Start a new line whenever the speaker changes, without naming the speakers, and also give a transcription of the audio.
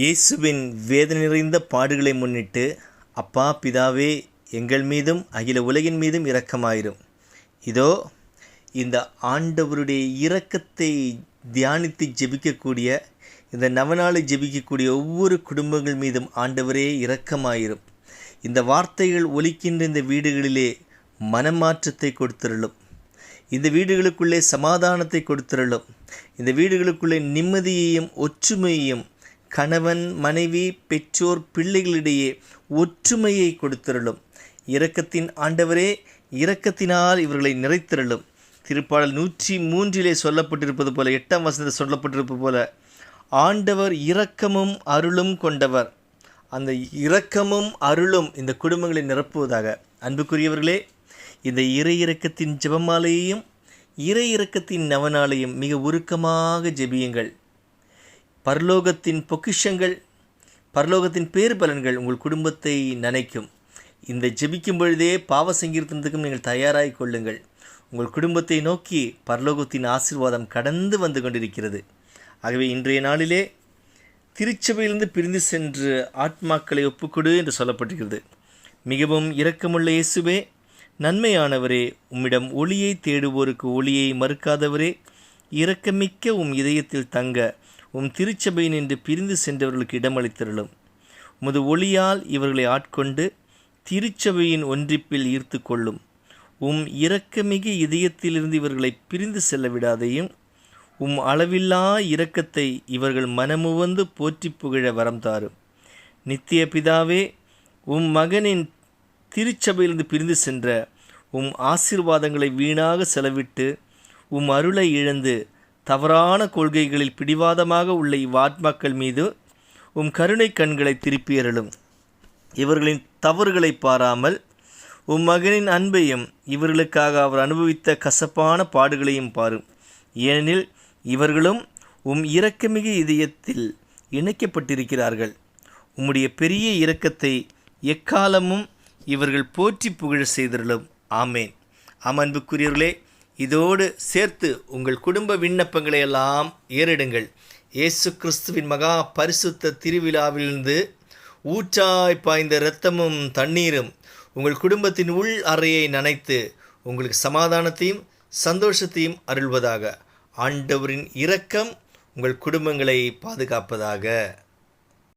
இயேசுவின் வேதனை நிறைந்த பாடுகளை முன்னிட்டு அப்பா பிதாவே எங்கள் மீதும் அகில உலகின் மீதும் இரக்கமாயிரும். இதோ இந்த ஆண்டவருடைய இரக்கத்தை தியானித்து ஜெபிக்கக்கூடிய இந்த நவநாளை ஜெபிக்கக்கூடிய ஒவ்வொரு குடும்பங்கள் மீதும் ஆண்டவரே இரக்கமாயிரும். இந்த வார்த்தைகள் ஒலிக்கின்ற இந்த வீடுகளிலே மனமாற்றத்தை கொடுத்திருளும். இந்த வீடுகளுக்குள்ளே சமாதானத்தை கொடுத்திருளும். இந்த வீடுகளுக்குள்ளே நிம்மதியையும் ஒற்றுமையையும் கணவன் மனைவி பெற்றோர் பிள்ளைகளிடையே ஒற்றுமையை கொடுத்திருளும். இரக்கத்தின் ஆண்டவரே இரக்கத்தினால் இவர்களை நிறைத்திருளும். திருப்பாடல் நூற்றி மூன்றிலே சொல்லப்பட்டிருப்பது போல எட்டாம் வசனத்தில் சொல்லப்பட்டிருப்பது போல ஆண்டவர் இரக்கமும் அருளும் கொண்டவர். அந்த இரக்கமும் அருளும் இந்த குடும்பங்களை நிரப்புவதாக. அன்புக்குரியவர்களே இந்த இறை இரக்கத்தின் ஜபமாலையையும் இறை இரக்கத்தின் நவநாளையும் மிக உருக்கமாக ஜெபியுங்கள். பரலோகத்தின் பொக்கிஷங்கள் பரலோகத்தின் பேர் பலன்கள் உங்கள் குடும்பத்தை நினைக்கும். இந்த ஜெபிக்கும் பொழுதே பாவ சங்கீர்த்தனத்துக்கும் நீங்கள் தயாராகிக் கொள்ளுங்கள். உங்கள் குடும்பத்தை நோக்கி பரலோகத்தின் ஆசீர்வாதம் கடந்து வந்து கொண்டிருக்கிறது. ஆகவே இன்றைய நாளிலே திருச்சபையிலிருந்து பிரிந்து சென்று ஆத்மாக்களை ஒப்புக்கொடு என்று சொல்லப்பட்டிருக்கிறது. மிகவும் இரக்கமுள்ள இயேசுவே நன்மையானவரே உம்மிடம் ஒளியை தேடுவோருக்கு ஒளியை மறுக்காதவரே இரக்கமிக்க உம் இதயத்தில் தங்க உம் திருச்சபை நின்று பிரிந்து சென்றவர்களுக்கு இடமளித்திருளும். உமது ஒளியால் இவர்களை ஆட்கொண்டு திருச்சபையின் ஒன்றிப்பில் ஈர்த்து கொள்ளும் உம் இரக்கமிகு இதயத்திலிருந்து இவர்களை பிரிந்து செல்ல விடாதையும் உம் அளவில்லா இரக்கத்தை இவர்கள் மனமுவந்து போற்றி புகழ வரம் தாரும். நித்திய பிதாவே உம் மகனின் திருச்சபையிலிருந்து பிரிந்து சென்ற உம் ஆசீர்வாதங்களை வீணாக செலவிட்டு உம் அருளை இழந்து தவறான கொள்கைகளில் பிடிவாதமாக உள்ள இவ்வாத்மாக்கள் மீது உம் கருணை கண்களை திருப்பியறலும் இவர்களின் தவறுகளை பாராமல் உம் மகனின் அன்பையும் இவர்களுக்காக அவர் அனுபவித்த கசப்பான பாடுகளையும் பாரும். ஏனெனில் இவர்களும் உம் இரக்கமிகு இதயத்தில் இணைக்கப்பட்டிருக்கிறார்கள். உம்முடைய பெரிய இரக்கத்தை எக்காலமும் இவர்கள் போற்றி புகழ செய்திருளும். ஆமேன். ஆம் அன்புக்குரியவர்களே இதோடு சேர்த்து உங்கள் குடும்ப விண்ணப்பங்களை எல்லாம் ஏறிடுங்கள். இயேசு கிறிஸ்துவின் மகா பரிசுத்த திருவிழாவிலிருந்து ஊற்றாய் பாய்ந்த இரத்தமும் தண்ணீரும் உங்கள் குடும்பத்தின் உள் அறையை நனைத்து உங்களுக்கு சமாதானத்தையும் சந்தோஷத்தையும் அருள்வதாக. ஆண்டவரின் இரக்கம் உங்கள் குடும்பங்களை பாதுகாப்பதாக.